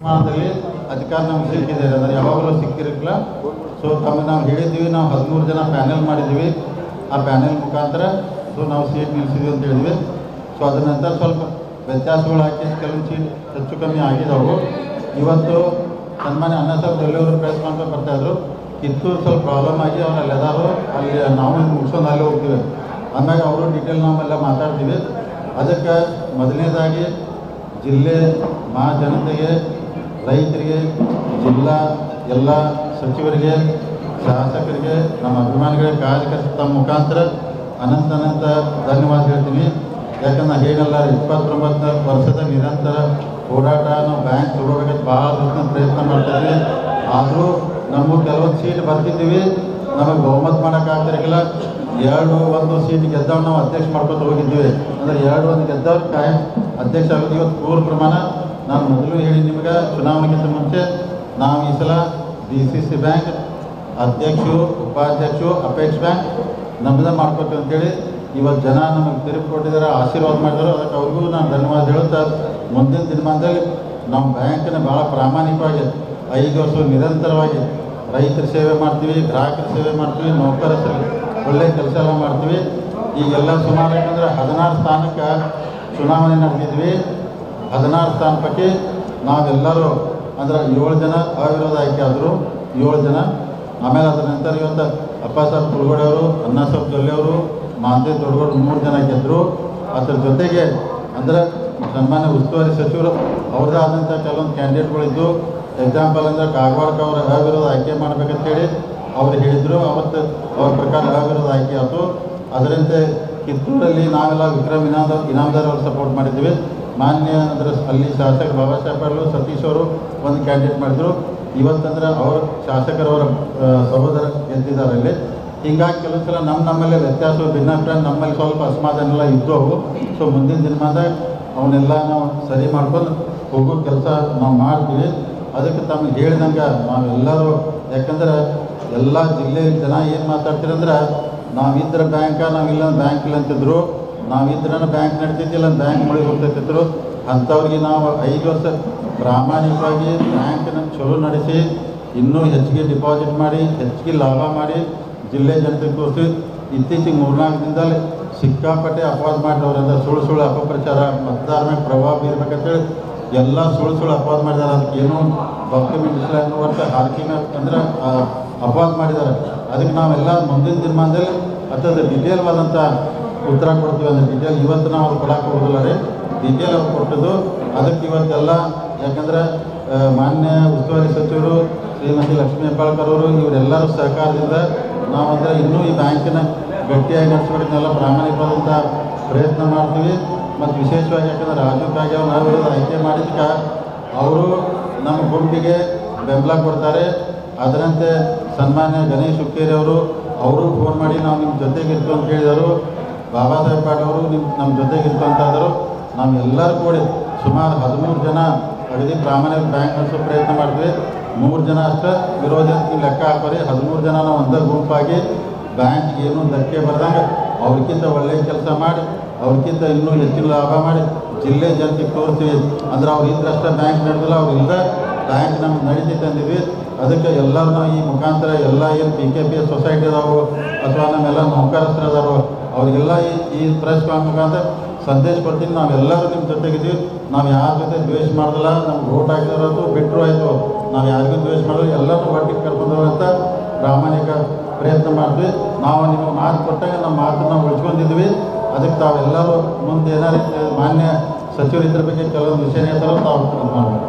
ಅಧಿಕಾರ ನಮ್ಗೆ ಸಿಕ್ಕಿದೆ. ಅಂದರೆ ಯಾವಾಗಲೂ ಸಿಕ್ಕಿರಲಿಲ್ಲ ಸೊ ತಮಗೆ ನಾವು ಹೇಳಿದ್ದೀವಿ. ನಾವು ಹದಿಮೂರು ಜನ ಪ್ಯಾನೆಲ್ ಮಾಡಿದ್ದೀವಿ. ಆ ಪ್ಯಾನೆಲ್ ಮುಖಾಂತರ ಸೊ ನಾವು ಸೀಟ್ ನಿಲ್ಲಿಸಿದ್ವಿ ಅಂತ ಹೇಳಿದ್ವಿ. ಸೊ ಅದ್ರ ನಂತರ ಸ್ವಲ್ಪ ವ್ಯತ್ಯಾಸಗಳು ಹಾಕಿ ಕೆಲವೊಂದು ಸೀಟ್ ಹೆಚ್ಚು ಕಮ್ಮಿ ಆಗಿದ್ದವು ಇವತ್ತು ಸನ್ಮಾನ್ಯ ಅನ್ನ ಸಾಹೇಬ್ ಎಲ್ಲವರು ಪ್ರೆಸ್ ಮಾಡ್ಕೊಂಡು ಬರ್ತಾಯಿದ್ರು ಕಿತ್ತೂರು ಸ್ವಲ್ಪ ಪ್ರಾಬ್ಲಮ್ ಆಗಿ ಅವ್ರು ಅಲ್ಲೆದಾರು ಅಲ್ಲಿ ನಾವು ಮುಗಿಸ್ಕೊಂಡು ಅಲ್ಲಿ ಹೋಗ್ತೀವಿ. ಆಮ್ಯಾಗ ಅವರು ಡೀಟೇಲ್ ನಾವೆಲ್ಲ ಮಾತಾಡ್ತೀವಿ. ಅದಕ್ಕೆ ಮೊದಲನೇದಾಗಿ ಜಿಲ್ಲೆ ಮಹಾಜನತೆಗೆ ರೈತರಿಗೆ, ಜಿಲ್ಲಾ ಎಲ್ಲ ಸಚಿವರಿಗೆ, ಶಾಸಕರಿಗೆ, ನಮ್ಮ ಅಭಿಮಾನಿಗಳಿಗೆ ಕಾರ್ಯಕರ್ತರ ತಮ್ಮ ಮುಖಾಂತರ ಅನಂತ ಅನಂತ ಧನ್ಯವಾದ ಹೇಳ್ತೀನಿ. ಯಾಕಂದ್ರೆ ಹೇಗಲ್ಲ ಇಪ್ಪತ್ತೊಂಬತ್ತು ವರ್ಷದ ನಿರಂತರ ಹೋರಾಟ ನಾವು ಬ್ಯಾಂಕ್ ತಗೋಬೇಕಂತ ಭಾಳ ದಿವಸ ಪ್ರಯತ್ನ ಮಾಡ್ತಾ ಇದ್ವಿ ಆದರೂ ನಮಗೆ ಕೆಲವೊಂದು ಸೀಟ್ ಬರ್ತಿದ್ದೀವಿ. ನಮಗೆ ಬಹುಮತ ಮಾಡೋಕ್ಕಾಗ್ತಿರಲಿಲ್ಲ ಎರಡು ಒಂದು ಸೀಟ್ ಗೆದ್ದವ್ರು ನಾವು ಅಧ್ಯಕ್ಷ ಮಾಡ್ಕೊತ ಹೋಗಿದ್ದೀವಿ. ಅಂದರೆ ಎರಡು ಒಂದು ಗೆದ್ದವ್ರು ಕಾಯಂ ಅಧ್ಯಕ್ಷ ಆಗೋದು ಇವತ್ತು ಪೂರ್ವ ಪ್ರಮಾಣ. ನಾನು ಮೊದಲು ಹೇಳಿ ನಿಮಗೆ ಚುನಾವಣೆಗಿಂತ ಮುಂಚೆ ನಾವು ಈ ಸಲ ಡಿ ಸಿ ಸಿ ಬ್ಯಾಂಕ್ ಅಧ್ಯಕ್ಷರು, ಉಪಾಧ್ಯಕ್ಷರು ಅಪೇಕ್ಷ ಬ್ಯಾಂಕ್ ನಮ್ಮದೇ ಮಾಡ್ಕೊತೀವಿ ಅಂತೇಳಿ ಇವತ್ತು ಜನ ನಮಗೆ ತಿರುಪು ಕೊಟ್ಟಿದ್ದಾರೆ, ಆಶೀರ್ವಾದ ಮಾಡಿದ್ರು ಅದಕ್ಕೆ ಅವ್ರಿಗೂ ನಾನು ಧನ್ಯವಾದ ಹೇಳುತ್ತಾ ಮುಂದಿನ ದಿನಮಾನದಲ್ಲಿ ನಮ್ಮ ಬ್ಯಾಂಕಿನ ಭಾಳ ಪ್ರಾಮಾಣಿಕವಾಗಿ ಐದು ವರ್ಷ ನಿರಂತರವಾಗಿ ರೈತರ ಸೇವೆ ಮಾಡ್ತೀವಿ, ಗ್ರಾಹಕರ ಸೇವೆ ಮಾಡ್ತೀವಿ ನೌಕರ ಸೇವೆ, ಒಳ್ಳೆ ಕೆಲಸ ಎಲ್ಲ ಮಾಡ್ತೀವಿ. ಈಗೆಲ್ಲ ಸುಮಾರು ಯಾಕಂದ್ರೆ ಹದಿನಾರು ಸ್ಥಾನಕ್ಕೆ ಚುನಾವಣೆ ನಡೆದಿದ್ವಿ. ಹದಿನಾರು ಸ್ಥಾನ ಪಟ್ಟಿ ನಾವೆಲ್ಲರೂ ಅಂದ್ರೆ ಏಳು ಜನ ಅವಿರೋಧ ಆಯ್ಕೆ ಆದರು, ಏಳು ಜನ. ಆಮೇಲೆ ಅದರ ನಂತರ ಇವತ್ತು ಅಪ್ಪ ಸಾಹೇಬ್ ಕುಲ್ಗೋಡೆ ಅವರು ಅಣ್ಣ ಸಾಹೇಬ್ ಜೊಲ್ಲೆ ಅವರು ಮಾಂತೆ ದೊಡ್ಡಗೌಡ ಮೂರು ಜನ ಗೆದ್ದರು ಅದ್ರ ಜೊತೆಗೆ ಅಂದರೆ ಸನ್ಮಾನ್ಯ ಉಸ್ತುವಾರಿ ಸಚಿವರು, ಅವ್ರದ್ದೇ ಆದಂಥ ಕೆಲವೊಂದು ಕ್ಯಾಂಡಿಡೇಟ್ಗಳಿದ್ದು ಎಕ್ಸಾಂಪಲ್ ಅಂದರೆ ಕಾಗವಾಡಕ್ಕೆ ಅವರು ಅವಿರೋಧ ಆಯ್ಕೆ ಮಾಡ್ಬೇಕಂತೇಳಿ ಅವ್ರು ಹೇಳಿದರು. ಅವತ್ತು ಅವ್ರ ಪ್ರಕಾರ ಅವಿರೋಧ ಆಯ್ಕೆ ಆಯಿತು. ಅದರಂತೆ ಕಿತ್ತೂರಲ್ಲಿ ನಾವೆಲ್ಲ ವಿಕ್ರಮ್ ಇನಾಮ್ ಇನಾಮದಾರ್ ಅವರು ಸಪೋರ್ಟ್ ಮಾಡಿದ್ವಿ ಮಾನ್ಯ ಅಂದ್ರೆ ಅಲ್ಲಿ ಶಾಸಕ ಬಾಬಾ ಸಾಹೇಬ್ ಅವರು ಸತೀಶ್ ಅವರು ಒಂದು ಕ್ಯಾಂಡಿಡೇಟ್ ಮಾಡಿದ್ರು. ಇವತ್ತಂದ್ರೆ ಅವರ ಶಾಸಕರವರ ಸಹೋದರ ಗೆದ್ದಿದ್ದಾರೆ ಅಲ್ಲಿ. ಹಿಂಗಾಗಿ ಕೆಲವು ಸಲ ನಮ್ಮ ನಮ್ಮಲ್ಲಿ ವ್ಯತ್ಯಾಸ ಭಿನ್ನಾಭಿಪ್ರಾಯ ನಮ್ಮಲ್ಲಿ ಸ್ವಲ್ಪ ಅಸಮಾಧಾನ ಎಲ್ಲ ಇದ್ದವು ಸೊ ಮುಂದಿನ ದಿನಮಾನದಾಗ ಅವನ್ನೆಲ್ಲ ನಾವು ಸರಿ ಮಾಡ್ಕೊಂಡು ಹೋಗೋ ಕೆಲಸ ನಾವು ಮಾಡ್ತೀವಿ. ಅದಕ್ಕೆ ತಮಗೆ ಹೇಳಿದಂಗೆ ನಾವೆಲ್ಲರೂ, ಯಾಕಂದ್ರೆ ಎಲ್ಲ ಜಿಲ್ಲೆಯಲ್ಲಿ ಜನ ಏನು ಮಾತಾಡ್ತೀರಂದ್ರೆ ನಾವಿದ್ರೆ ಬ್ಯಾಂಕ ನಾವಿಲ್ಲ ಬ್ಯಾಂಕ್ ಇಲ್ಲ ಅಂತಿದ್ರು ನಾವಿದ್ರನ ಬ್ಯಾಂಕ್ ನಡೀತಿದ್ದಿಲ್ಲ ಬ್ಯಾಂಕ್ ಮುಳುಗಿ ಹೋಗ್ತಿದ್ರು ಅಂಥವ್ರಿಗೆ ನಾವು ಐದು ವರ್ಷ ಪ್ರಾಮಾಣಿಕವಾಗಿ ಬ್ಯಾಂಕನ್ನ ಚಲೋ ನಡೆಸಿ, ಇನ್ನೂ ಹೆಚ್ಚಿಗೆ ಡಿಪಾಸಿಟ್ ಮಾಡಿ, ಹೆಚ್ಚಿಗೆ ಲಾಭ ಮಾಡಿ, ಜಿಲ್ಲೆ ಜನತೆ ತೋರಿಸಿ, ಇತ್ತೀಚೆಗೆ ಮೂರ್ನಾಲ್ಕು ದಿನದಲ್ಲಿ ಸಿಕ್ಕಾಪಟ್ಟೆ ಅಪವಾದ ಮಾಡಿದವರಿಂದ ಸುಳ್ಳು ಸುಳ್ಳು ಅಪಪ್ರಚಾರ, ಮತದಾರ ಮೇಲೆ ಪ್ರಭಾವ ಬೀರ್ಬೇಕಂತೇಳಿ ಎಲ್ಲ ಸುಳ್ಳು ಸುಳ್ಳು ಅಪವಾದ ಮಾಡಿದ್ದಾರೆ ಅದಕ್ಕೆ ಏನು ಡಾಕ್ಯುಮೆಂಟ್ ಇಲ್ಲ ಅನ್ನೋ ಹಾಕಿನ ಅಂದ್ರೆ ಅಪವಾದ ಮಾಡಿದ್ದಾರೆ ಅದಕ್ಕೆ ನಾವೆಲ್ಲ ಮುಂದಿನ ದಿನಮಾನದಲ್ಲಿ ಅತ್ಯಂತ ಡಿಟೇಲ್ವಾದಂಥ ಉತ್ತರ ಕೊಡ್ತೀವಿ ಅಂದರೆ ಡಿಟೇಲ್ ಇವತ್ತು ನಾವು ಅದು ಕೊಡಕ್ಕೆ ಹೋಗೋದಿಲ್ಲ ರೀ. ಡಿಟೇಲ್ ಅವ್ರು ಕೊಟ್ಟಿದ್ದು. ಅದಕ್ಕೆ ಇವತ್ತೆಲ್ಲ ಯಾಕಂದ್ರೆ ಮಾನ್ಯ ಉಸ್ತುವಾರಿ ಸಚಿವರು ಶ್ರೀಮತಿ ಲಕ್ಷ್ಮೀ ಹೆಬ್ಬಾಳ್ಕರ್ ಅವರು ಇವರೆಲ್ಲರೂ ಸಹಕಾರದಿಂದ ನಾವು ಅಂದರೆ ಇನ್ನೂ ಈ ಬ್ಯಾಂಕಿನ ಗಟ್ಟಿಯಾಗಿ ನಡೆಸ್ಬೇಕನ್ನೆಲ್ಲ ಪ್ರಾಮಾಣಿಕವಾದಂಥ ಪ್ರಯತ್ನ ಮಾಡ್ತೀವಿ. ಮತ್ತು ವಿಶೇಷವಾಗಿ ಯಾಕಂದರೆ ರಾಜೀವ್ ಕಾಗೆ ಅವ್ರು ನಾವು ಆಯ್ಕೆ ಮಾಡಿದ್ದಕ್ಕೆ ಅವರು ನಮ್ಮ ಗುಂಪಿಗೆ ಬೆಂಬಲ ಕೊಡ್ತಾರೆ. ಅದರಂತೆ ಸನ್ಮಾನ್ಯ ಗಣೇಶ್ ಹುಕ್ಕೇರಿ ಅವರು ಅವರು ಫೋನ್ ಮಾಡಿ ನಾವು ನಿಮ್ಮ ಇರ್ತೀವಿ ಅಂತ ಹೇಳಿದರು. ಬಾಬಾ ಸಾಹೇಬ್ ಪಾಟೀಲ್ ಅವರು ನಿಮ್ಮ ನಮ್ಮ ಜೊತೆಗೆ ಆದರು ನಾವು ಎಲ್ಲರೂ ಕೂಡಿ ಸುಮಾರು ಹದಿಮೂರು ಜನ ಅಗದಿ ಪ್ರಾಮಾಣಿಕ ಬ್ಯಾಂಕ್ ನಡೆಸೋ ಪ್ರಯತ್ನ ಮಾಡ್ತೀವಿ. ಮೂರು ಜನ ಅಷ್ಟೇ ವಿರೋಧಿ ಅಂತ ಲೆಕ್ಕ ಹಾಕೋರಿ. ಹದಿಮೂರು ಜನ ನಾವು ಒಂದೇ ಗುಂಪಾಗಿ ಬ್ಯಾಂಕ್ ಏನೂ ಧಕ್ಕೆ ಬರ್ದಂಗೆ, ಅವ್ರಿಗಿಂತ ಒಳ್ಳೆಯ ಕೆಲಸ ಮಾಡಿ, ಅವ್ರಿಗಿಂತ ಇನ್ನೂ ಹೆಚ್ಚಿನ ಲಾಭ ಮಾಡಿ ಜಿಲ್ಲೆ ಜನತೆಗೆ ತೋರಿಸ್ತೀವಿ. ಅಂದ್ರೆ ಅವ್ರು ಇದ್ರಷ್ಟೇ ಬ್ಯಾಂಕ್ ನಡೆದಿಲ್ಲ, ಅವ್ರು ಇಲ್ಲದೆ ಬ್ಯಾಂಕ್ ನಮ್ಗೆ ನಡೀತೈತೆ ಅಂದಿದ್ವಿ ಅದಕ್ಕೆ ಎಲ್ಲರೂ ಈ ಮುಖಾಂತರ ಎಲ್ಲ ಏನು P K P S society ಅದಾವು ಅಥವಾ ನಮ್ಮೆಲ್ಲ ನೌಕರಸ್ಥರದವರು ಅವರಿಗೆಲ್ಲ ಈ ಈ ಪ್ರೆಸ್ ಮುಖಾಂತರ ಸಂದೇಶ ಕೊಡ್ತೀನಿ. ನಾವೆಲ್ಲರೂ ನಿಮ್ಮ ಜೊತೆಗಿದ್ದೀವಿ. ನಾವು ಯಾರ ಜೊತೆ ದ್ವೇಷ ಮಾಡಿದಲ್ಲ, ನಮ್ಗೆ ಓಟ್ ಹಾಕಿದಾರು ಬಿಟ್ಟರು ಆಯಿತು. ನಾವು ಯಾರಿಗೂ ದ್ವೇಷ ಮಾಡಿದ್ರು ಎಲ್ಲರೂ ಒಟ್ಟಿಗೆ ಕರ್ಕೊಂಡು ಅಂತ ಪ್ರಾಮಾಣಿಕ ಪ್ರಯತ್ನ ಮಾಡಿದ್ವಿ ನಾವು ನಿಮಗೆ ಮಾತು ಕೊಟ್ಟಾಗ ನಮ್ಮ ಮಾತನ್ನು ನಾವು ಉಳ್ಕೊಂಡಿದ್ವಿ ಅದಕ್ಕೆ ತಾವೆಲ್ಲರೂ ಮುಂದೆ ಏನಾರು ಮಾನ್ಯ ಸಚಿವರು ಇದ್ರ ಬಗ್ಗೆ ಕೆಲವೊಂದು ವಿಷಯ ಹೇಳ್ತಾರೋ ತಾವು ಮಾಡಬೇಕು